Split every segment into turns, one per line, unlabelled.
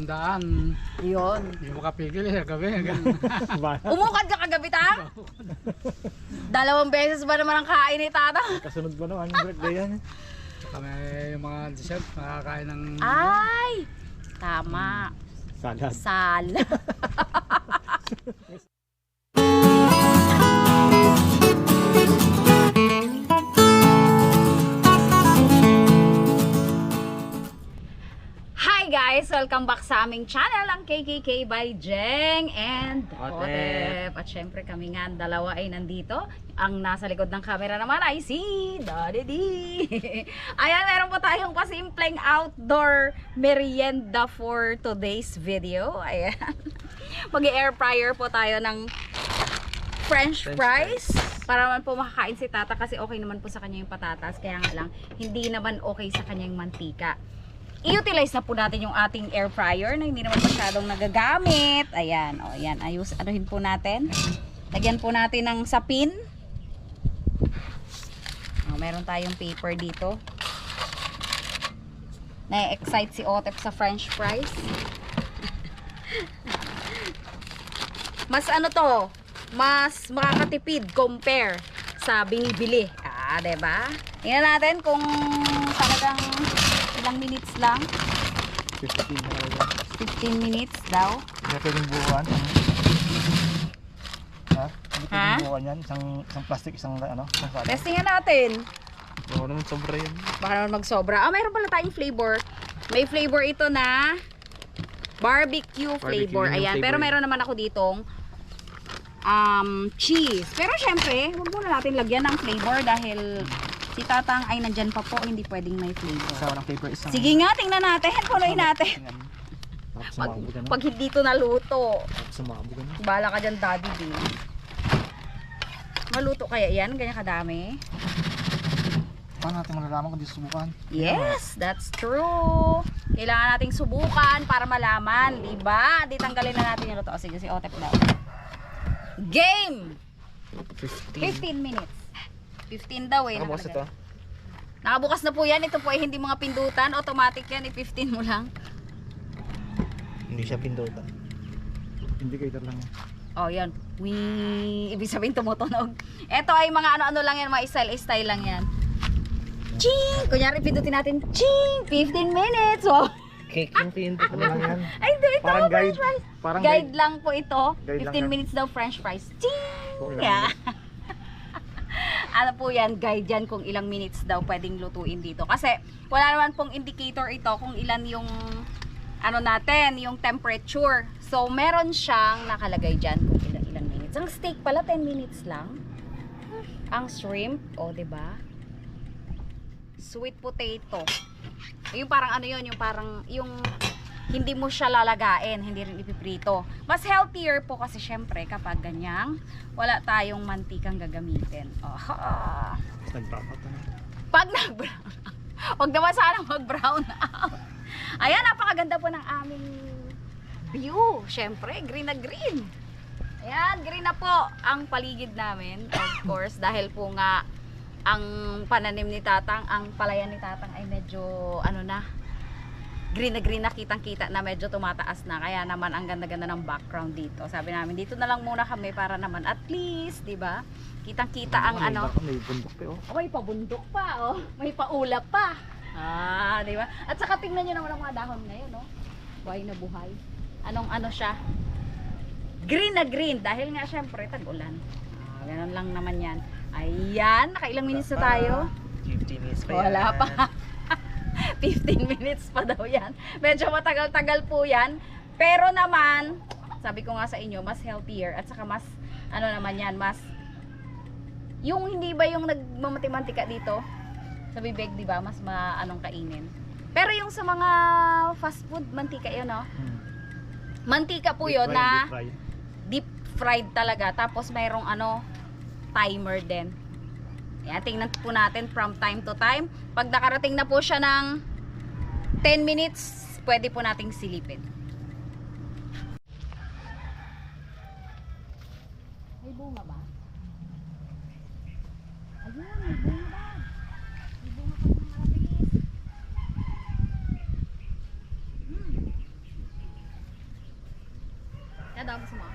ng daan.
Yun.
Hindi mo kapigil eh, gabi.
Umukad ka kagabi ta? Dalawang beses ba naman ang kain ni tata?
Kasunod ba naman yung birthday yan?
Kami yung mga dessert, makakain ng...
Ay! Tama.
Salad.
Sal. Guys! Welcome back sa aming channel, ang KKK by Jeng and
Otep.
At syempre kami nga, dalawa ay nandito. Ang nasa likod ng camera naman ay si Daddy D. Ayan, meron po tayong pasimpleng outdoor merienda for today's video. Ayan. Mag-air fryer po tayo ng French, fries. Para naman po makakain si Tata kasi okay naman po sa kanya yung patatas. Kaya nga lang, hindi naman okay sa kanya yung mantika. I-utilize na po natin yung ating air fryer na hindi naman masyadong nagagamit. Ayan, o ayan, ayos, anuhin po natin. Lagyan po natin ng sapin. O, meron tayong paper dito. Na-excite si Otep sa french fries. Mas ano to, mas makakatipid compare sa binibili. Ah, 'di ba? Tingnan natin kung talagang ilang minutes lang.
15 na lang.
15 minutes daw.
Hindi pwedeng buuan. Ha? Hindi
Ha?
pwedeng buuan yan. Isang, isang plastic, isang ano, isang salad.
Testingan natin.
Oo naman sobra yun.
Baka naman magsobra. Ah, mayroon pala tayong flavor. May flavor ito na barbecue flavor.
Yung
Ayan.
flavor
Pero
yun.
meron naman ako ditong um, cheese. Pero syempre, huwag muna natin lagyan ng flavor dahil si Tatang ay nandyan pa po. Hindi pwedeng may flavor.
Isa ng paper, isang...
Sige nga, tingnan natin. Punuin natin. Pag, pag hindi ito naluto,
sumabog na.
bala ka dyan, daddy din. Maluto kaya yan? Ganyan kadami?
Paano natin malalaman kung di susubukan?
Yes, that's true. Kailangan nating subukan para malaman, di ba? Di tanggalin na natin yung luto. O, sige, si Otep daw. Game! 15 minutes. 15 daw eh.
Nakabukas ito.
Nakabukas na po yan. Ito po ay hindi mga pindutan. Automatic yan. I-15 mo lang.
Hindi siya pindutan. Indicator lang yan.
Oh, yan. Wing. Ibig sabihin tumutunog. Ito ay mga ano-ano lang yan. Mga style-style lang yan. Ching! Kunyari, pindutin natin. Ching! 15 minutes. Oh.
Cake yung pindutan lang yan.
Ay, hindi. Ito,
Parang
french
guide.
fries.
Parang
Guide lang po ito.
Guide
15
lang yan.
minutes daw french fries. Ching! Yeah. Ano po yan, guide yan kung ilang minutes daw pwedeng lutuin dito. Kasi wala naman pong indicator ito kung ilan yung ano natin, yung temperature. So, meron siyang nakalagay dyan kung ilang, ilang minutes. Ang steak pala, 10 minutes lang. Ang shrimp, o, oh, ba diba? Sweet potato. Yung parang ano yun, yung parang, yung hindi mo siya lalagain, hindi rin ipiprito. Mas healthier po kasi syempre kapag ganyang wala tayong mantikang gagamitin. Oh,
na.
pag nag-brown, wag naman sana mag-brown out. Ayan, napakaganda po ng aming view. Syempre, green na green. Ayan, green na po ang paligid namin. Of course, dahil po nga ang pananim ni Tatang, ang palayan ni Tatang ay medyo ano na, green na green na kitang kita na medyo tumataas na. Kaya naman ang ganda-ganda ng background dito. Sabi namin dito na lang muna kami para naman at least di ba? Kitang kita ang ano.
May bundok pa oh.
oh, may pabundok pa oh. May paulap pa. Ah di ba? At saka tingnan niyo naman ang mga dahon ngayon no buhay na buhay. Anong ano siya? Green na green. Dahil nga syempre tag-ulan. Ah, ganun lang naman yan. Ayan nakailang minutes na tayo?
15 minutes
wala pa. 15 minutes pa daw yan. Medyo matagal-tagal po yan. Pero naman, sabi ko nga sa inyo, mas healthier at saka mas, ano naman yan, mas, yung hindi ba yung nagmamati-mantika dito, sa bibig, di ba, mas maanong kainin. Pero yung sa mga fast food, mantika yun, no?
Hmm.
Mantika po yun na deep fried talaga. Tapos mayroong ano, timer din. Ayan, tingnan po natin from time to time. Pag nakarating na po siya ng 10 minutes, pwede po nating silipin. May bunga ba? Ayun, may bunga ba? May bunga pa ng. Hmm. dami sa mga.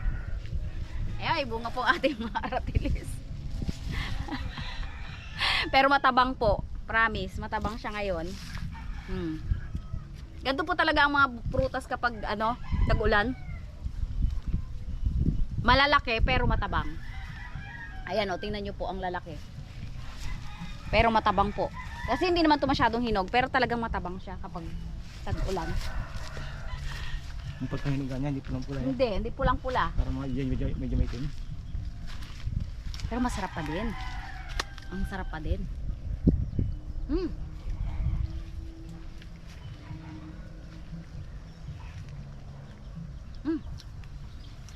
Eh, ay, bunga ating mga aratilis. Pero matabang po. Promise, matabang siya ngayon. Hmm. Ganito po talaga ang mga prutas kapag ano, tag-ulan. Malalaki pero matabang. Ayan o, tingnan nyo po ang lalaki. Pero matabang po. Kasi hindi naman to masyadong hinog, pero talagang matabang siya kapag tag-ulan.
Yung pagkahinog ganyan, hindi pulang pula yan.
Hindi, hindi pulang-pula.
Para mga medyo, medyo, medyo may tin.
Pero masarap pa din. Ang sarap pa din. Mm.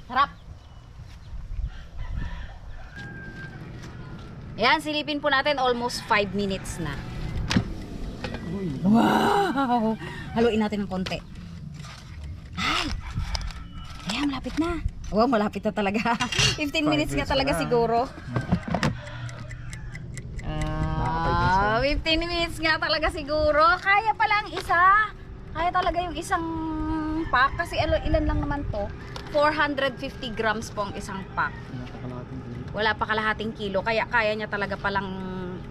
Sarap. Ayan, silipin po natin almost 5 minutes na. Wow! Haluin natin ng konti. Ay! Ayan, malapit na. Wow, malapit na talaga. 15 minutes nga talaga
na.
siguro.
Nakaka-
Ah, 15 minutes nga talaga siguro. Kaya pala ang isa. Kaya talaga yung isang pack. Kasi ilan lang naman to. 450 grams po ang isang pack. Wala pa kalahating kilo. Kaya kaya niya talaga palang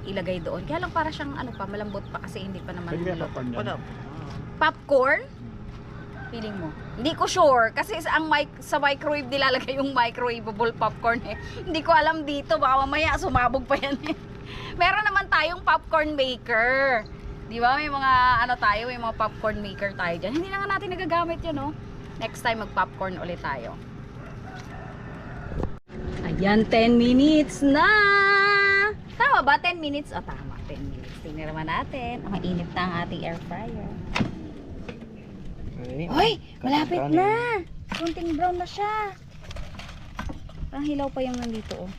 ilagay doon. Kaya lang para siyang ano pa, malambot pa kasi hindi pa naman luto.
papan yan.
Popcorn? Feeling mo? Hindi ko sure kasi sa ang mic sa microwave nilalagay yung microwavable popcorn eh. Hindi ko alam dito baka mamaya sumabog pa yan eh. Meron naman tayong popcorn maker. Di ba? May mga ano tayo, may mga popcorn maker tayo diyan. Hindi na nga natin nagagamit 'yun, no? Next time mag-popcorn ulit tayo. Ayan, 10 minutes na! Tama ba? 10 minutes? O, tama. 10 minutes. Tingnan naman natin. Ang mainit na ang ating air fryer.
Okay.
Hoy! Malapit na! Kunting brown na siya. Parang hilaw pa yung nandito, oh.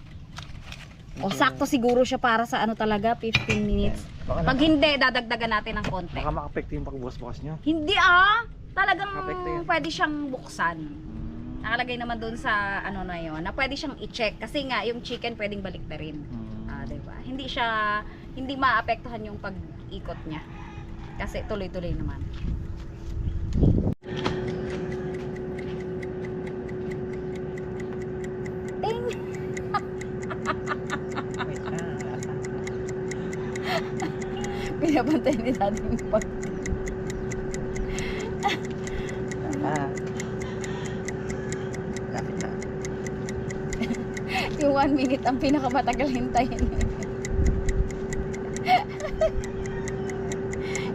O, sakto siguro siya para sa ano talaga, 15 minutes. Pag hindi, dadagdagan natin ng konti.
baka makapekto yung pagbukas-bukas nyo.
Hindi ah! Talagang
Apekto
pwede siyang buksan. Nakalagay naman doon sa ano na yon na pwede siyang i-check. Kasi nga, yung chicken pwedeng balik na rin.
Hmm.
Ah, 'di ba? Hindi siya hindi maapektuhan yung pag-ikot niya. Kasi tuloy-tuloy naman. Ting!
Ah,
Pinapantay ni daddy yung pag
Ah. Lapit na.
yung one minute ang pinakamatagal hintayin.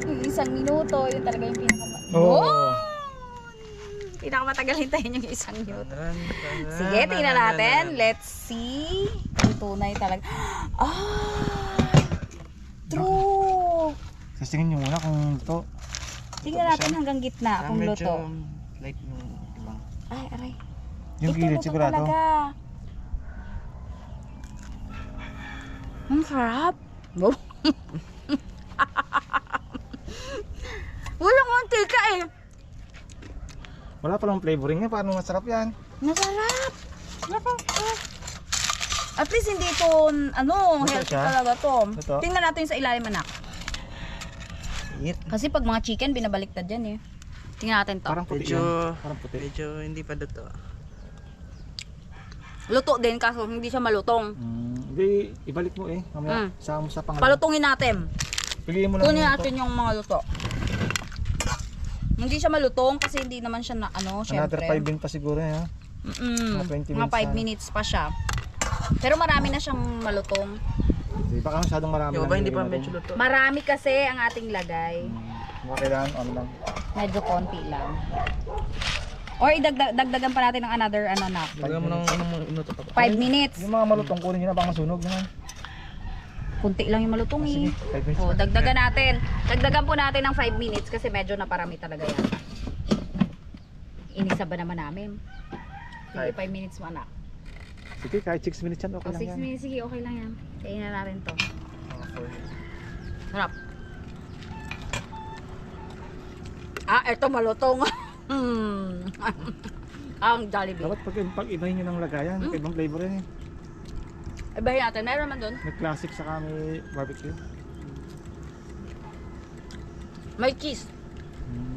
yung isang minuto, yun talaga yung pinakamatagal.
Oo.
Pinakamatagal hintayin yung isang minuto. Sige, tingnan natin. Let's see. Ang tunay talaga. Ah! True!
Kasi tingin nyo muna kung ito.
Tingnan natin hanggang gitna kung luto.
light yung.
Ay, aray.
Yung
Ito,
gilid
luto
sigurado.
talaga. Ang sarap. Wow. Walang mantika eh.
Wala palang flavoring niya. Paano masarap yan?
Masarap. Masarap. At least hindi ito, ano,
Luto
healthy
siya?
talaga to.
Luto?
Tingnan natin sa ilalim anak.
Eat.
Kasi pag mga chicken, binabaliktad yan eh. Tingnan natin to.
Parang puti
Medyo-
yan. Parang puti.
Medyo hindi pa dito.
Luto din kaso hindi siya malutong.
Mm, hindi, ibalik mo eh. Mamaya,
Mm.
sama mo sa pangalawa.
Palutungin natin.
Piliin mo lang
Kunin natin yung mga luto. Hindi siya malutong kasi hindi naman siya na ano,
Another
syempre.
5 din pa siguro eh, ha.
Mm,
Mga 20
mga
minutes
5
na.
minutes pa siya. Pero marami na siyang malutong.
Hindi, baka masyadong marami
Yung
lang
iba hindi pa medyo luto.
Marami kasi ang ating lagay.
Mm, Baka kailangan ano lang.
Medyo konti lang. Or idagdag dagdagan pa natin ng another ano na.
Mo pa ba?
5 minutes.
Yung mga malutong kunin nyo na baka masunog naman.
Kunti lang yung malutong
Ah,
eh.
sige, 5 minutes
Oh, dagdagan natin. Dagdagan po natin ng 5 minutes kasi medyo naparami talaga yan. Inisa ba naman namin? Sige, 5 minutes mo anak.
Sige, kahit 6 minutes yan, okay
O,
lang
6
yan.
minutes, sige, okay lang yan. Kainin na natin to. Sarap. Ah, eto malutong. hmm. Ang Jollibee.
Dapat pag, pag ibahin nyo ng lagayan,
Mm.
ibang flavor yan eh.
Ibahin natin. Meron man doon.
May classic sa kami barbecue.
May cheese.
Mm.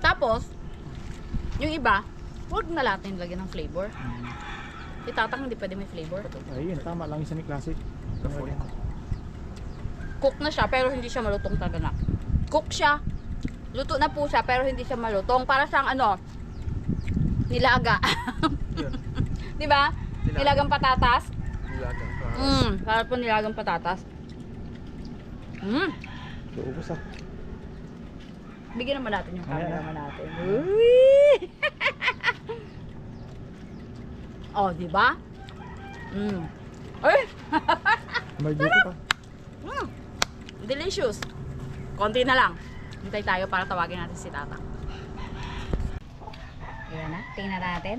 Tapos, yung iba, Huwag na natin lagyan ng flavor. Si tatang hindi pwede may flavor.
Ayun, tama lang isa ni Classic.
Cook na siya pero hindi siya malutong talaga na. Cook siya. Luto na po siya pero hindi siya malutong. Para siyang ano, nilaga. Di ba? Nilagang patatas.
Nilaga.
Mm, sarap po nilagang patatas. Mm.
Luubos ah.
Bigyan naman natin yung camera naman natin. Uy! oh, di ba? Mm. Ay,
May pa.
mm. Delicious. Konti na lang. Hintay tayo para tawagin natin si Tata. Ayan na, tingnan natin.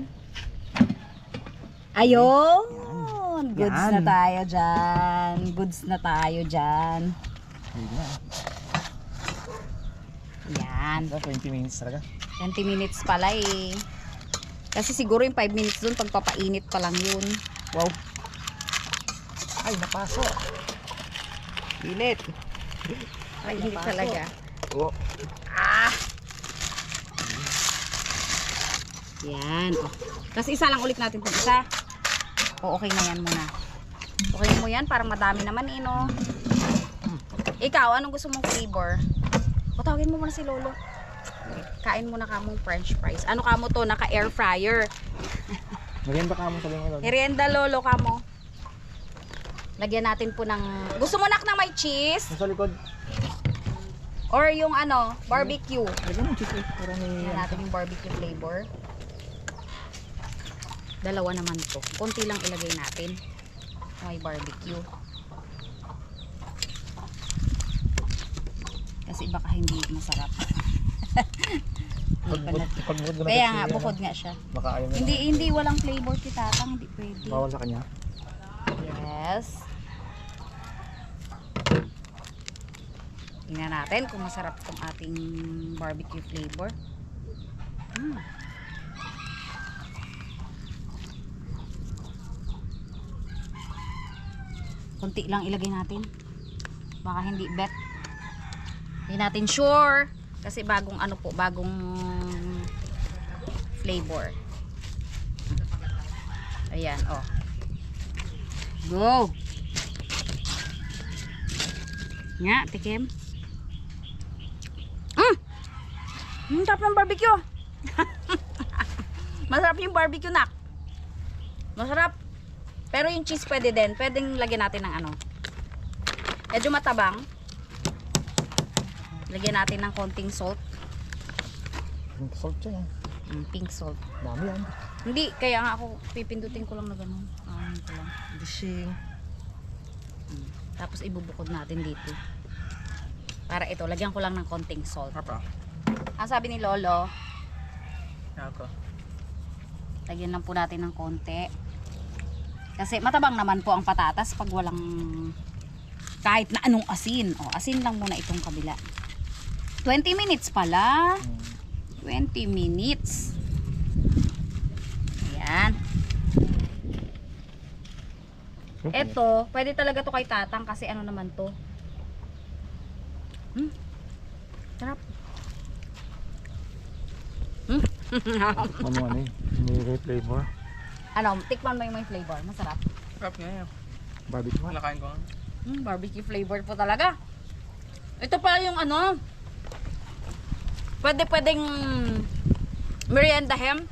Ayun! Goods
Yan.
na tayo dyan. Goods na tayo dyan. Yan.
Ito, 20 minutes talaga.
20 minutes pala eh. Kasi siguro yung 5 minutes dun, pagpapainit pa lang yun. Wow.
Ay, napasok. Pilit.
Ay, hindi talaga.
Oo.
Ah! Yan. Oh. Tapos isa lang ulit natin itong isa. O, okay na yan muna. Okay mo yan, parang madami naman eh, no? Ikaw, anong gusto mong flavor? O, tawagin mo muna si Lolo. Kain muna ka mong french fries. Ano ka mo to? Naka air fryer.
Maganda ka mo sa lingkod.
Merienda Lolo ka mo. Lagyan natin po ng... Gusto mo nak na may cheese?
Nasa likod.
Or yung ano, barbecue?
Lagyan mo cheese eh. Para may...
Tingnan natin yung barbecue flavor. Dalawa naman to. Konti lang ilagay natin. May barbecue. Kasi baka hindi masarap.
Pag,
Hindi pa
pag,
na-
pag bukod mo na
Kaya
kasi,
nga,
ano,
bukod nga siya.
Baka ayaw na.
Hindi, hindi walang flavor si tatang. Hindi pwede.
Bawal sa kanya.
Yes. Tingnan natin kung masarap tong ating barbecue flavor. Mm. Kunti lang ilagay natin. Baka hindi bet. Hindi natin sure. Kasi bagong ano po, bagong flavor. Ayan, oh. Go! Nga, tikim. Mm! Ang sarap ng barbecue. Masarap yung barbecue nak. Masarap. Pero yung cheese pwede din. Pwedeng lagyan natin ng ano. Medyo matabang. Lagyan natin ng konting salt.
Yung salt siya yan.
Mm, pink salt.
Dami yan.
Hindi, kaya nga ako pipindutin ko lang na ganun. Ah, ko lang.
Dishing.
Tapos ibubukod natin dito. Para ito, lagyan ko lang ng konting salt.
Papa.
Ang sabi ni Lolo,
Ako.
lagyan lang po natin ng konti. Kasi matabang naman po ang patatas pag walang kahit na anong asin. O, asin lang muna itong kabila. 20 minutes pala.
Hmm.
20 minutes. Ayan. Ito, pwede talaga to kay tatang kasi ano naman to. Hmm. Sarap. Hmm.
Ano ano eh. May flavor.
ano, tikman mo yung may flavor. Masarap.
Sarap nga yan.
Barbecue nga.
Nakain ko.
Mm, barbecue flavor po talaga. Ito pala yung ano. Pwede pwedeng merienda hem.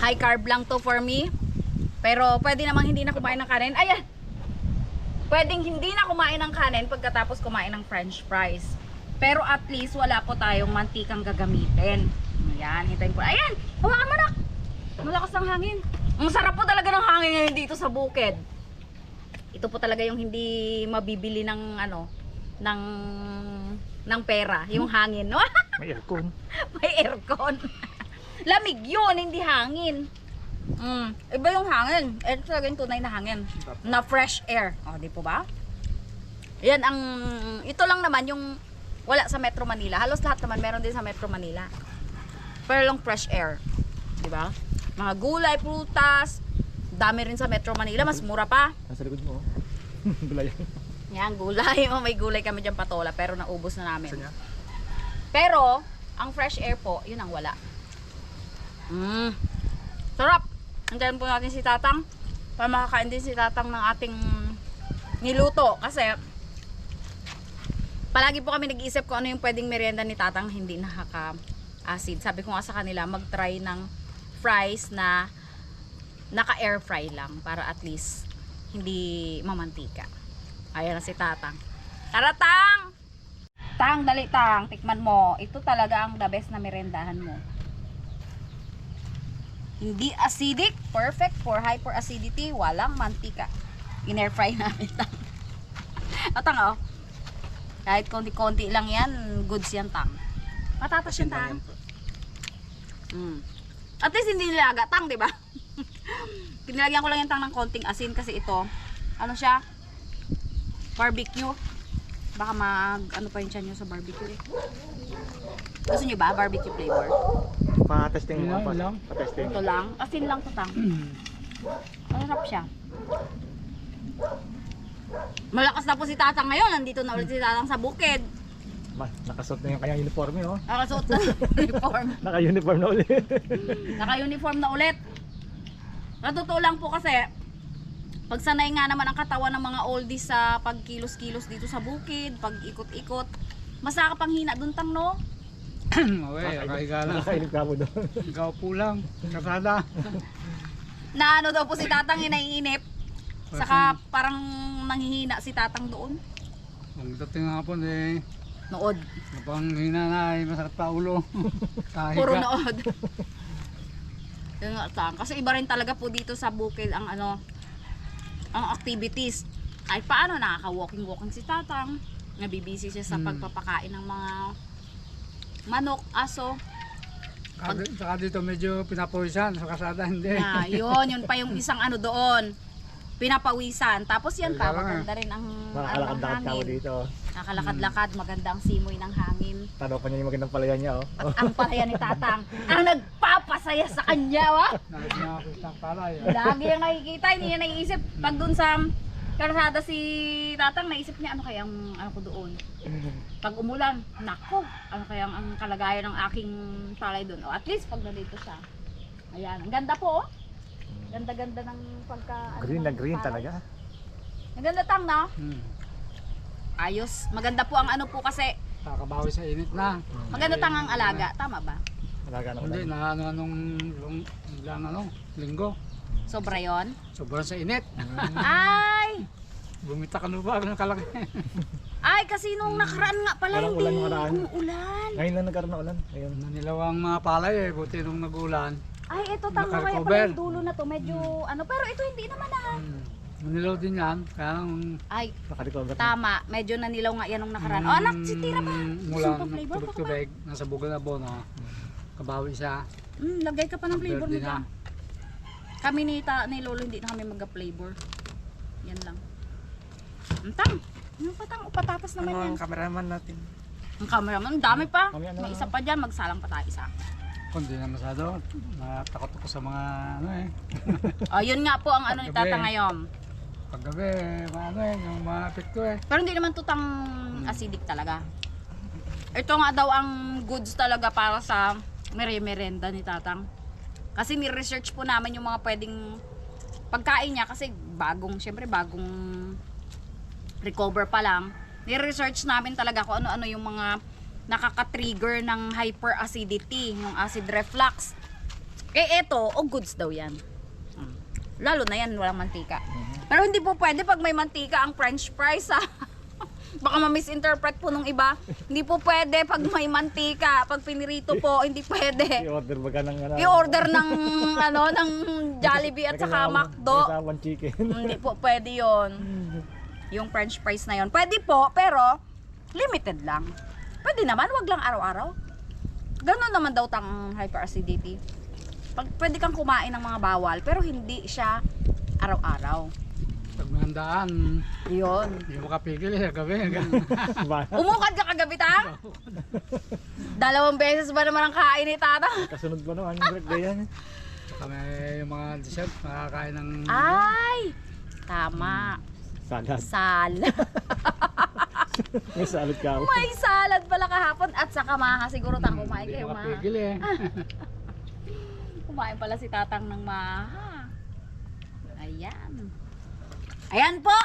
High carb lang to for me. Pero pwede namang hindi na kumain ng kanin. Ayan. Pwedeng hindi na kumain ng kanin pagkatapos kumain ng french fries. Pero at least wala po tayong mantikang gagamitin. Ayan, hintayin ko. Ayan, hawakan mo na. Malakas ang hangin. Ang sarap po talaga ng hangin ngayon dito sa bukid ito po talaga yung hindi mabibili ng ano ng ng pera, yung hangin, no?
May aircon.
May aircon. Lamig yun, hindi hangin. Mm, iba yung hangin. Ito talaga yung tunay na hangin. Na fresh air. O, di po ba? Yan ang, ito lang naman yung wala sa Metro Manila. Halos lahat naman meron din sa Metro Manila. Pero lang fresh air. Di ba? Mga gulay, prutas, dami rin sa Metro Manila. Mas mura pa.
Nasa likod mo. oh. Gulayan.
Yan, gulay. Oh, may gulay kami dyan patola, pero naubos na namin. Pero, ang fresh air po, yun ang wala. Mm. Sarap. Andiyan po natin si Tatang. Para makakain din si Tatang ng ating niluto. Kasi, palagi po kami nag-iisip kung ano yung pwedeng merienda ni Tatang hindi nakaka-acid. Sabi ko nga sa kanila, mag-try ng fries na naka-air fry lang para at least hindi mamantika. Ayan na si Tatang. Tara, Tang! Tang, dali, Tang. Tikman mo. Ito talaga ang the best na merendahan mo. Hindi acidic, perfect for hyperacidity, walang mantika. In-air fry namin tang. O tang oh. Kahit konti-konti lang yan, goods yan tang. Matatas yan tang. Mm. At least hindi nilaga tang, di ba? Kinilagyan ko lang yung tang ng konting asin kasi ito, ano siya? Barbecue. Baka mag, ano pa yung tiyan nyo sa barbecue eh. Gusto nyo ba? Barbecue flavor?
Pa-testing mo pa.
ilang?
Pa-testing.
Ito lang. Asin lang to tang. Masarap siya. Malakas na po si Tatang ngayon. Nandito na ulit si Tatang sa bukid.
Ma, nakasuot na yung kanyang uniform eh, oh.
Nakasuot na uniform.
Naka-uniform na ulit.
Naka-uniform na ulit. Sa totoo lang po kasi, pag sanay nga naman ang katawan ng mga oldies sa pagkilos-kilos dito sa bukid, pag ikot-ikot, mas nakakapanghina dun tang no?
Okay, kakahiga lang.
Nakainip ka mo doon.
Ikaw po lang. Kasada.
Na ano daw po si Tatang yung naiinip. Saka parang nanghihina si Tatang doon.
Ang dating po eh,
Nood.
napang hina na ay masakit pa ulo.
Puro nood. Yun nga, Tang. Kasi iba rin talaga po dito sa bukid ang ano, ang activities. Kahit paano nakaka-walking-walking si Tatang. Nabibisi siya sa
Hmm.
pagpapakain ng mga manok, aso.
Saka, saka dito medyo pinapawisan sa kasada hindi.
Na, yun, yun pa yung isang ano doon. Pinapawisan. Tapos yan pa, maganda rin ang, ano, ng
Nakakalakad-lakad ka mo
hangin.
dito. oh.
Nakalakad-lakad, maganda ang simoy ng hangin.
Tanaw pa niya yung magandang palayan niya, oh.
At ang palaya ni Tatang, ang nagpapasaya sa kanya, wa?
Ah.
Lagi yung nakikita, hindi niya naiisip. Pag dun sa karsada si Tatang, naisip niya, ano kaya ang ano ko doon? Pag umulan, nako, ano kaya ang, ang kalagayan ng aking palay doon? O at least pag nandito siya. Ayan, ang ganda po, oh. Ganda-ganda ng pagka... ano,
Green na green
palay.
talaga.
Ang ganda tang, no?
Hmm.
Ayos. Maganda po ang ano po kasi,
Kakabawi sa init na.
maganda tang ang alaga. Tama ba?
Alaga na
Hindi, na ano anong lung, ilang ano, linggo.
Sobra yon.
Sobrang sa init.
Ay!
Bumita ka na ba ng kalaki?
Ay, kasi nung nakaraan nga pala
Walang
hindi
ulan nakaraan.
umuulan.
Ngayon lang nagkaroon ng ulan. Ayun.
Nanilaw ang mga palay eh, buti nung nagulan.
Ay, ito tama kaya pala yung dulo na to. Medyo ano, pero ito hindi naman ah.
Hmm. Nanilaw din yan, kaya nang
Ay,
Naka-recover
tama. Medyo nanilaw nga yan nung nakaraan. Oh, anak, si Tira ba? Gusto
Mulan,
mo pa flavor? Baka ba?
tubig-tubig, nasa buga na bono. Kabawi siya.
Mm, lagay ka pa ng flavor
Verde
nito.
na.
Kami ni, ta, ni Lolo hindi na kami mag-flavor. Yan lang. Antang. Ano pa tang? Naman
Ano
yan.
ang cameraman natin?
Ang cameraman, ang dami pa.
Kami ano-
May isa pa dyan, magsalang pa tayo isa.
Kundi na masyado. Natakot ako sa mga ano eh.
Oh, yun nga po ang ano ni
Paggabi.
Tata ngayon.
Paggabi, mga ano eh, yung mga epekto eh.
Pero hindi naman tutang acidic talaga. Ito nga daw ang goods talaga para sa mere-merenda ni Tatang. Kasi ni-research po namin yung mga pwedeng pagkain niya kasi bagong, syempre bagong recover pa lang. Ni-research namin talaga kung ano-ano yung mga nakaka-trigger ng hyperacidity, yung acid reflux. Eh eto, o goods daw yan. Mm. Lalo na yan, walang mantika. Pero hindi po pwede pag may mantika ang french fries ha. Baka ma-misinterpret po nung iba. Hindi po pwede pag may mantika. Pag pinirito po, hindi pwede.
I-order baga ng ano.
I-order ng ano ng Jollibee at saka McDo.
Chicken.
Hindi po pwede yon. Yung french fries na yon. Pwede po, pero limited lang. Pwede naman, wag lang araw-araw. Ganon naman daw tang hyperacidity. Pag, pwede kang kumain ng mga bawal, pero hindi siya araw-araw.
Pag may handaan,
Yun.
hindi mo kapigil eh, gabi.
Ba-
Umukad ka kagabi ta? Dalawang beses ba naman ang kain ni tata?
Kasunod ba naman yung birthday yan?
Kami yung mga dessert, makakain ng...
Ay! Tama.
Salad.
Salad.
May salad ka ako.
May salad pala kahapon at saka maha siguro tang kumain
Hindi
kayo
mo
ma.
kapigil eh.
Kumain pala si Tatang ng maha. Ayan. Ayan po.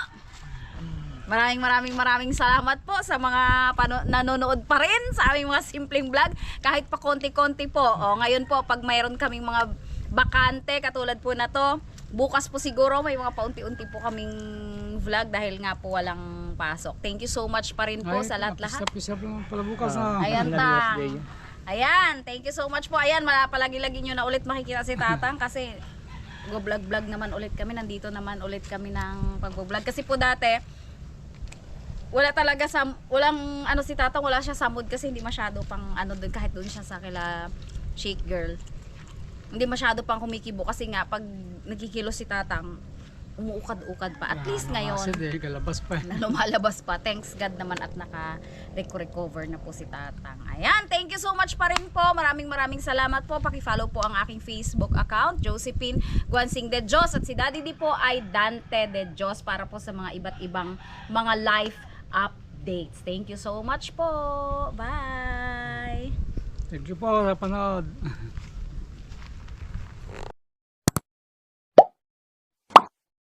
Maraming maraming maraming salamat po sa mga nanonood pa rin sa aming mga simpleng vlog. Kahit pa konti-konti po. O, ngayon po, pag mayroon kaming mga bakante, katulad po na to, bukas po siguro may mga paunti-unti po kaming vlog dahil nga po walang pasok. Thank you so much pa rin po sa lahat-lahat.
Pisap-pisap lang pala bukas na.
Ayan
birthday.
Ayan, thank you so much po. Ayan, palagi-lagi nyo na ulit makikita si Tatang kasi vlog-vlog naman ulit kami. Nandito naman ulit kami ng pag-vlog. Kasi po dati, wala talaga sa walang ano si Tatang, wala siya sa mood kasi hindi masyado pang ano doon kahit doon siya sa kila Shake Girl. Hindi masyado pang kumikibo kasi nga pag nagkikilos si Tatang, umuukad-ukad pa. At least ngayon,
Kasi di, kalabas pa.
na lumalabas pa. Thanks God naman at naka-recover na po si Tatang. Ayan, thank you so much pa rin po. Maraming maraming salamat po. Paki-follow po ang aking Facebook account, Josephine Guansing de Dios. At si Daddy D po ay Dante de Dios para po sa mga iba't ibang mga life updates. Thank you so much po. Bye!
Thank you po sa panood.